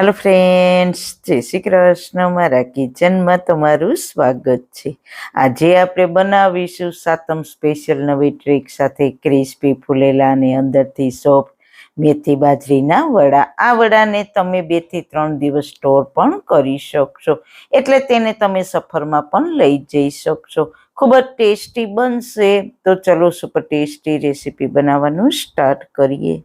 Hello friends જય શ્રી કૃષ્ણ. મારા કિચનમાં તમારું સ્વાગત છે. આજે આપણે બનાવીશું સાતમ સ્પેશિયલ નવી ટ્રીક સાથે ક્રિસ્પી ફૂલેલા અને અંદરથી સોફ્ટ મેથી બાજરીના વડા. આ વડાને તમે બેથી ત્રણ દિવસ સ્ટોર પણ કરી શકશો. એટલે તેને તમે સફરમાં પણ લઈ જઈ શકશો. ખૂબ જ ટેસ્ટી બનશે. તો ચલો, સુપર ટેસ્ટી રેસીપી બનાવવાનું સ્ટાર્ટ કરીએ.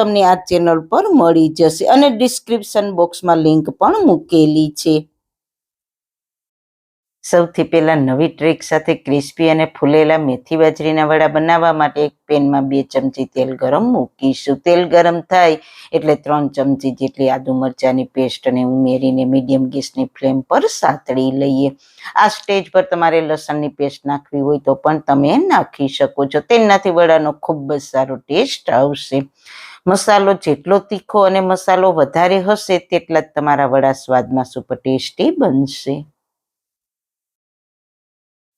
તમને આ ચેનલ પર મળી જશે અને ડિસ્ક્રિપ્શન બોક્સમાં લિંક પણ મૂકેલી છે. સૌથી પહેલાં નવી ટ્રીક સાથે ક્રિસ્પી અને ફૂલેલા મેથી બાજરીના વડા બનાવવા માટે એક પેનમાં બે ચમચી તેલ ગરમ મૂકીશું. તેલ ગરમ થાય એટલે ત્રણ ચમચી જેટલી આદુ મરચાંની પેસ્ટ અને ઉમેરીને મીડિયમ ગેસની ફ્લેમ પર સાતળી લઈએ. આ સ્ટેજ પર તમારે લસણની પેસ્ટ નાખવી હોય તો પણ તમે નાખી શકો છો. તેનાથી વડાનો ખૂબ જ સારો ટેસ્ટ આવશે. મસાલો જેટલો તીખો અને મસાલો વધારે હશે તેટલા જ તમારા વડા સ્વાદમાં સુપર ટેસ્ટી બનશે.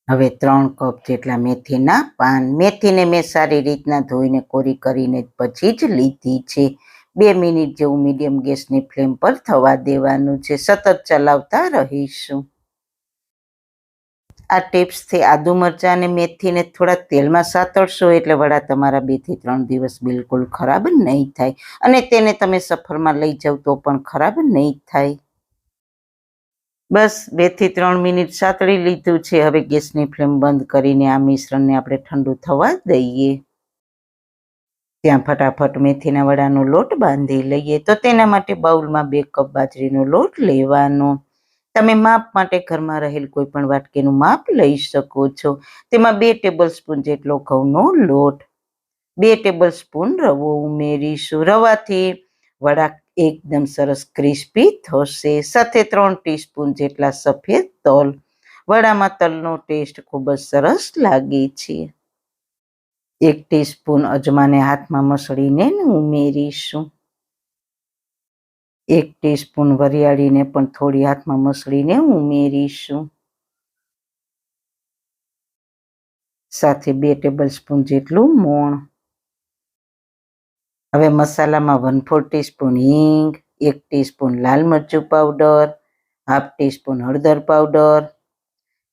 હવે ત્રણ કપ જેટલા મેથીના પાન. મેથીને મેં સારી રીતના ધોઈને કોરી કરીને પછી જ લીધી છે. બે મિનિટ જેવું મીડિયમ ગેસની ફ્લેમ પર થવા દેવાનું છે. સતત ચલાવતા રહીશું. આ ટિપ્સથી આદુ મરચાં અને મેથીને થોડા તેલમાં સાતળશો એટલે વડા તમારા બેથી ત્રણ દિવસ બિલકુલ ખરાબ નહીં થાય. અને તેને તમે સફરમાં લઈ જાવ તો પણ ખરાબ નહીં થાય. બસ બેથી ત્રણ મિનિટ સાતળી લીધું છે. હવે ગેસની ફ્લેમ બંધ કરીને આ મિશ્રણને આપણે ઠંડુ થવા દઈએ. ત્યાં ફટાફટ મેથીના વડાનો લોટ બાંધી લઈએ. તો તેના માટે બાઉલમાં બે કપ બાજરીનો લોટ લેવાનો. તમે માપ માટે ઘરમાં રહેલ કોઈ પણ વાટકીનું માપ લઈ શકો છો. તેમાં બે ટેબલ સ્પૂન જેટલો ઘઉંનો લોટ, બે ટેબલ સ્પૂન રવો ઉમેરીશું. રવાથી વડા એકદમ સરસ ક્રિસ્પી થશે. સાથે ત્રણ ટીસ્પૂન જેટલા સફેદ તલ. વડામાં તલનો ટેસ્ટ ખૂબ જ સરસ લાગે છે. એક ટીસ્પૂન અજમાને હાથમાં મસળીને ઉમેરીશું. એક ટીસ્પૂન વરિયાળીને પણ થોડી હાથમાં મસળીને ઉમેરીશું. સાથે બે ટેબલ સ્પૂન જેટલું મોણ. હવે મસાલામાં વન ફોર ટીસ્પૂન હિંગ, એક ટીસ્પૂન લાલ મરચું પાવડર, હાફ ટીસ્પૂન હળદર પાવડર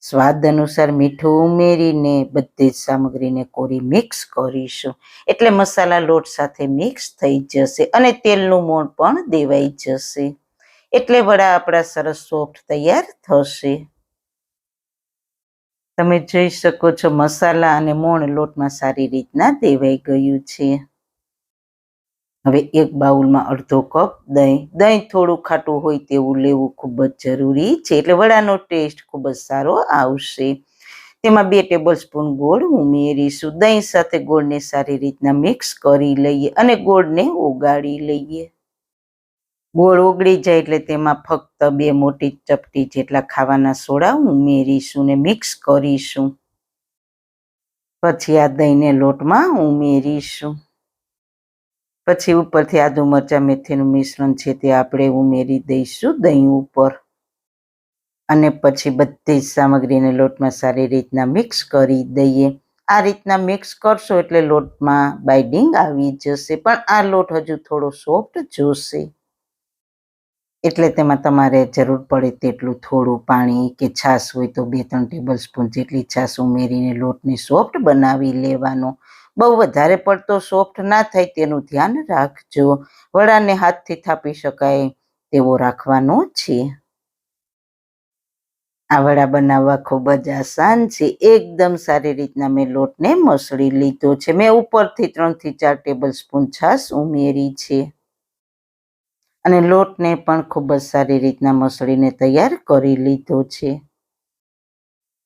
સ્વાદ અનુસાર મીઠું ઉમેરીને બધી જ સામગ્રીને કોરી મિક્સ કરીશું. એટલે મસાલા લોટ સાથે મિક્સ થઈ જશે અને તેલનું મોણ પણ દેવાઈ જશે. એટલે વડા આપણા સરસ સોફ્ટ તૈયાર થશે. તમે જોઈ શકો છો મસાલા અને મોણ લોટમાં સારી રીતના દેવાઈ ગયું છે. હવે એક બાઉલમાં અડધો કપ દહીં. દહીં થોડું ખાટું હોય તેવું લેવું ખૂબ જ જરૂરી છે. એટલે વડાનો ટેસ્ટ ખૂબ જ સારો આવશે. તેમાં બે ટેબલ સ્પૂન ગોળ ઉમેરીશું દહીં સાથે ગોળને સારી રીતના મિક્સ કરી લઈએ અને ગોળને ઓગાળી લઈએ. ગોળ ઓગળી જાય એટલે તેમાં ફક્ત બે મોટી ચપટી જેટલા ખાવાના સોડા ઉમેરીશું ને મિક્સ કરીશું. પછી આ દહીંને લોટમાં ઉમેરીશું પછી ઉપરથી આદુ મરચાં, મેથીનું મિશ્રણ છે તે આપણે ઉમેરી દઈશું દહીં ઉપર. અને પછી બધી જ સામગ્રીને લોટમાં સારી રીતના મિક્સ કરી દઈએ. આ રીતના મિક્સ કરશો એટલે લોટમાં બાઇડિંગ આવી જશે. પણ આ લોટ હજુ થોડો સોફ્ટ જોશે. એટલે તેમાં તમારે જરૂર પડે તેટલું થોડું પાણી કે છાશ હોય તો બે ત્રણ ટેબલ સ્પૂન જેટલી છાશ ઉમેરીને લોટને સોફ્ટ બનાવી લેવાનો. બહુ વધારે પડતો સોફ્ટ ના થાય તેનું ધ્યાન રાખજો. વડાને હાથથી થાપી શકાય તેવો રાખવાનો છે. આ વડા બનાવવા ખૂબ જ આસાન છે. એકદમ સારી રીતના મેં લોટને મસળી લીધો છે. મેં ઉપરથી ત્રણથી ચાર ટેબલ સ્પૂન છાશ ઉમેરી છે. અને લોટને પણ ખૂબ જ સારી રીતના મસળીને તૈયાર કરી લીધો છે.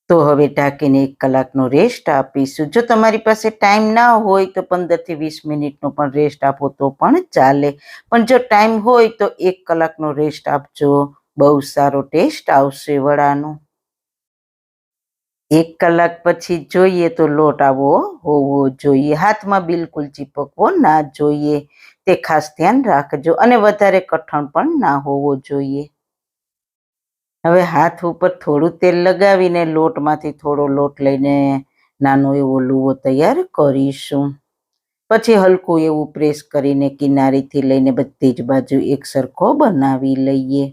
તો હવે ઢાંકીને એક કલાકનો રેસ્ટ આપીશું. જો તમારી પાસે ટાઈમ ના હોય તો પંદરથી વીસ મિનિટનો પણ રેસ્ટ આપો તો પણ ચાલે. પણ જો ટાઈમ હોય તો એક કલાકનો રેસ્ટ આપજો. બહુ સારો ટેસ્ટ આવશે વડાનો. એક કલાક પછી જોઈએ તો લોટ આવો હોવો જોઈએ. હાથમાં બિલકુલ ચીપકવો ના જોઈએ. તે ખાસ ધ્યાન રાખજો અને વધારે કઠણ પણ ના હોવો જોઈએ. હવે હાથ ઉપર થોડું તેલ લગાવીને લોટમાંથી થોડો લોટ લઈને નાનો એવો લુવો તૈયાર કરીશું. પછી હલકું એવું પ્રેસ કરીને કિનારીથી લઈને બધી જ બાજુ એક સરખો બનાવી લઈએ.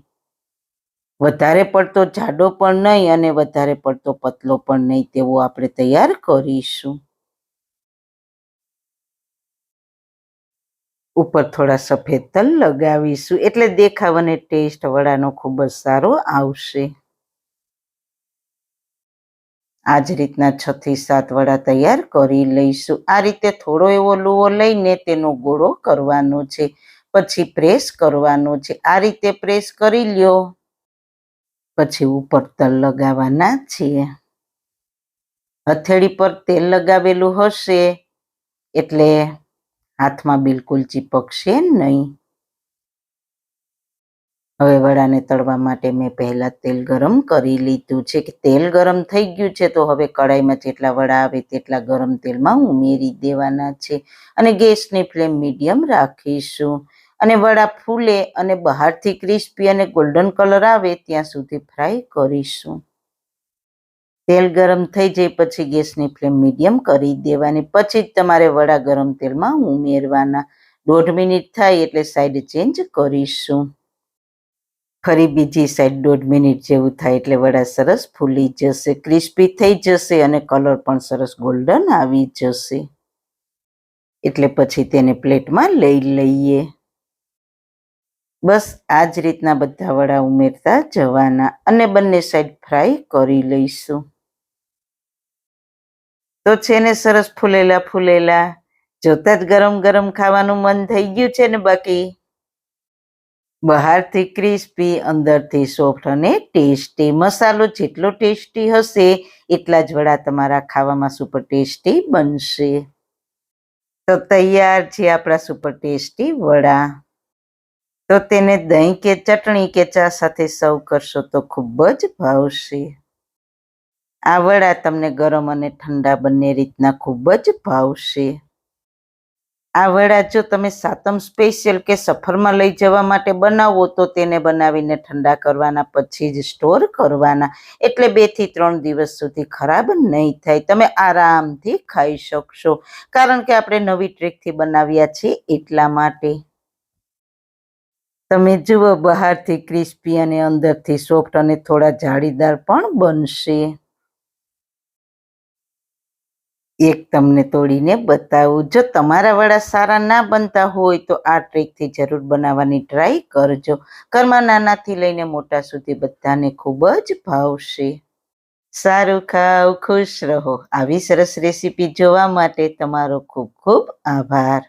વધારે પડતો જાડો પણ નહીં અને વધારે પડતો પતલો પણ નહીં તેવો આપણે તૈયાર કરીશું. ઉપર થોડા સફેદ તલ લગાવીશું. એટલે દેખાવ અને ટેસ્ટ વડાનો ખૂબ જ સારો આવશે. આ જ રીતના છ થી સાત વડા તૈયાર કરી લઈશું. આ રીતે થોડો એવો લુવો લઈને તેનો ગોળો કરવાનો છે. પછી પ્રેસ કરવાનો છે. આ રીતે પ્રેસ કરી લ્યો. પછી ઉપર તલ લગાવવાના છીએ હથેળી પર તેલ લગાવેલું હશે. એટલે હાથમાં બિલકુલ ચીપકશે નહીં. હવે વડાને તળવા માટે મેં પહેલાં તેલ ગરમ કરી લીધું છે કે તેલ ગરમ થઈ ગયું છે તો હવે કડાઈમાં જેટલા વડા આવે તેટલા ગરમ તેલમાં ઉમેરી દેવાના છે અને ગેસની ફ્લેમ મીડિયમ રાખીશું. અને વડા ફૂલે અને બહારથી ક્રિસ્પી અને ગોલ્ડન કલર આવે ત્યાં સુધી ફ્રાય કરીશું. તેલ ગરમ થઈ જાય પછી ગેસની ફ્લેમ મીડિયમ કરી દેવાની. પછી જ તમારે વડા ગરમ તેલમાં ઉમેરવાના. દોઢ મિનિટ થાય એટલે સાઈડ ચેન્જ કરીશું. ફરી બીજી સાઈડ દોઢ મિનિટ જેવું થાય એટલે વડા સરસ ફૂલી જશે ક્રિસ્પી થઈ જશે અને કલર પણ સરસ ગોલ્ડન આવી જશે. એટલે પછી તેને પ્લેટમાં લઈ લઈએ. બસ આ જ રીતના બધા વડા ઉમેરતા જવાના અને બંને સાઈડ ફ્રાય કરી લઈશું. તો છે ને સરસ ફૂલેલા ફૂલેલા. જોતા જ ગરમ ગરમ ખાવાનું મન થઈ ગયું છે ને બાકી. બહારથી ક્રિસ્પી, અંદરથી સોફ્ટ અને ટેસ્ટી. મસાલો જેટલો ટેસ્ટી હશે, એટલા જ વડા તમારા ખાવામાં સુપર ટેસ્ટી બનશે. તો તૈયાર છે આપણા સુપર ટેસ્ટી વડા. તો તેને દહીં કે ચટણી કે ચા સાથે સર્વ કરશો તો ખૂબ જ ભાવશે. આ વડા તમને ગરમ અને ઠંડા બંને રીતના ખૂબ જ ભાવશે. આ વડા જો તમે સાતમ સ્પેશિયલ કે સફરમાં લઈ જવા માટે બનાવો તો તેને બનાવીને ઠંડા કરવાના, પછી જ સ્ટોર કરવાના. એટલે બેથી ત્રણ દિવસ સુધી ખરાબ નહીં થાય. તમે આરામથી ખાઈ શકશો. કારણ કે આપણે નવી ટ્રીકથી બનાવ્યા છીએ એટલા માટે. તમે જુઓ બહારથી ક્રિસ્પી અને અંદરથી સોફ્ટ અને થોડા જાળીદાર પણ બનશે. એક તમને તોડીને બતાવું. જો તમારા વડા સારા ના બનતા હોય તો આ ટ્રીકથી જરૂર બનાવવાની ટ્રાય કરજો. ઘરમાં નાનાથી લઈને મોટા સુધી બધાને ખૂબ જ ભાવશે. સારું ખાવ, ખુશ રહો. આવી સરસ રેસીપી જોવા માટે તમારો ખૂબ ખૂબ આભાર.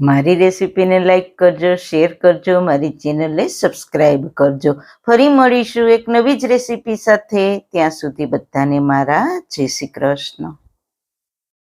મારી રેસીપીને લાઈક કરજો, શેર કરજો, મારી ચેનલને સબસ્ક્રાઈબ કરજો. ફરી મળીશું એક નવી જ રેસીપી સાથે. ત્યાં સુધી બધાને મારા જય શ્રી કૃષ્ણ.